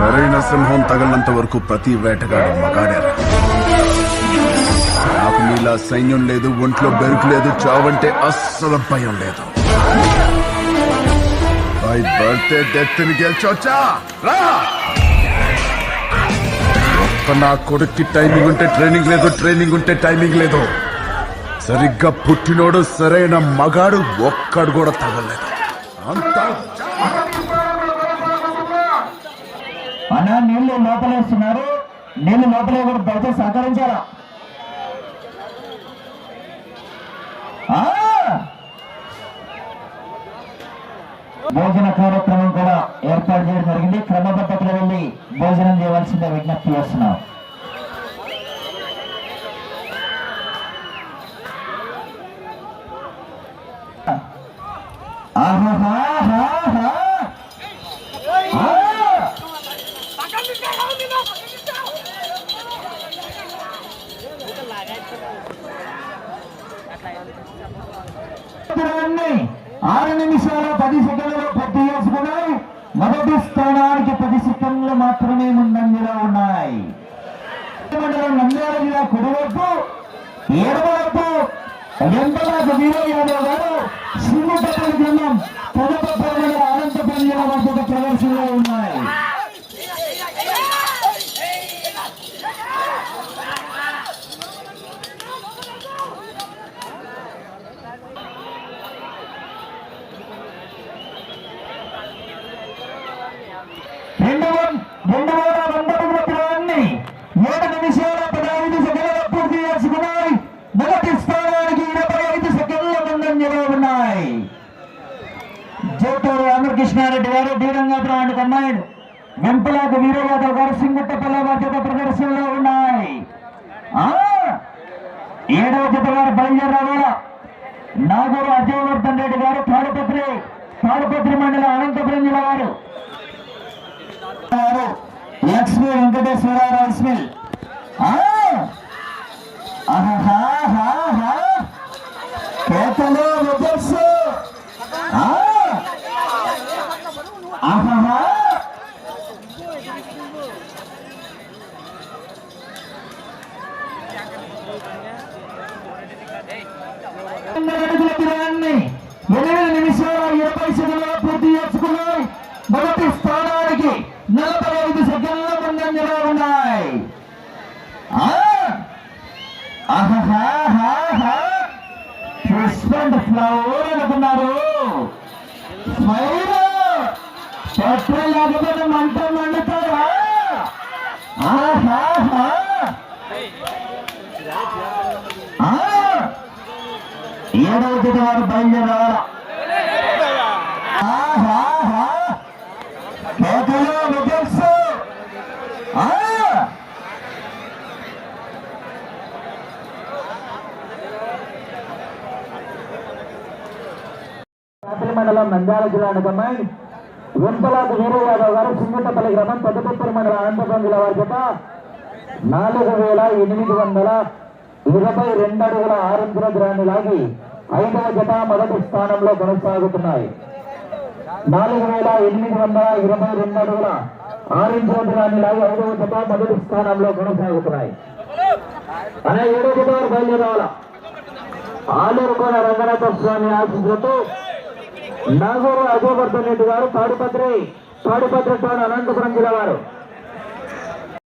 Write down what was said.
సరైన సింహం తగలంత వరకు ప్రతి వేటగాడు మగాడారు. నాకు మీలా సైన్యం లేదు ఒంట్లో బెరుకు లేదు చావంటే అస్సలు భయం లేదు. బై బర్త్డే డెత్ని గెలిచొచ్చా? రా! ఒక్క నా కొడుక్కి టైమింగ్ ఉంటే ట్రైనింగ్ లేదు ట్రైనింగ్ ఉంటే టైమింగ్ లేదు. సరిగ్గా పుట్టినోడు సరైన మగాడు ఒక్కడు కూడా తగలేదు అన్నా నీళ్ళు లోపలేస్తున్నారు నీళ్ళు లోపలే కూడా దయచేసి సహకరించారా భోజన కార్యక్రమం కూడా ఏర్పాటు చేయడం జరిగింది. క్రమపద్ధతిలో వెళ్ళి భోజనం చేయవలసిందే విజ్ఞప్తి చేస్తున్నాం. ఆహాహా! ఆరు నిమిషాల పది సెకండ్లలో పూర్తి చేసుకున్నాయి మొదటి స్థానానికి పది సెకండ్లు మాత్రమే ముందంజలో ఉన్నాయి. మండలం నంద్యాల జిల్లా కుడివైపు ఏడవైపు వెంకటాకు వీరయ్య గారు సింగపల్లి గ్రామం తదుపరి అనంతపురం జిల్లా వద్ద ప్రదర్శనలో ఉన్నాయి రెండవ రెండవ వందల గ్రాన్ని ఏడు నిమిషాల పదహైదు సెకండ్ల పూర్తి చేసుకున్నాయి మొదటి స్థానానికి ఇరవై ఐదు సెకండ్ల ముందంజలో ఉన్నాయి జోటూరు రామకృష్ణారెడ్డి గారు బీరంగాపురం అండ్ కమ్మాయిడు వెంపలాకు వీరయాదవ్ గారు సింగట్టపల్లి బాధ్యత ప్రదర్శనలో ఉన్నాయి. ఏడవ జత గారు బయలుదేరి నాగూరు అజయవర్ధన్ రెడ్డి గారు తాడుపత్రి తాడుపత్రి మండలం అనంతపురం జిల్లా గారు లక్ష్మీ వెంకటేశ్వర రైస్ మిల్ పుష్పండ్ ఫ్లవర్ అనుకున్నారు. స్మైల్ పెట్రోల్ లేకపోతే మంట మండుతారా ఏడవ జత వారు బయలుదేరాలా? కాపలి మండలం నంద్యాల జిల్లా కమాండ్ వెంపలాకు వీరయాదవ్ గారు సింగటపల్లి గ్రామం పెద్దపుత్తూరు మండలం అనంతపురం జిల్లా వారి చేత నాలుగు వేల ఎనిమిది వందల ఇరవై రెండు అడుగుల ఆరు దూరాన్ని లాగి ఐదవ జత మొదటి స్థానంలో కొనసాగుతున్నాయి. నాలుగు వేల ఎనిమిది వందల ఇరవై రెండు అడుగుల ఆరించుల దూరాన్ని లాగి ఐదవ జత మొదటి స్థానంలో కొనసాగుతున్నాయి. అనే ఏడవ జత బయలుదేరాల? ఆలూరు కోన రంగనాథ స్వామి ఆశీస్సులతో నాగూరు అజయవర్ధన్ రెడ్డి గారు తాడిపత్రి తాడిపత్రి టౌన్ అనంతపురం జిల్లా వారు.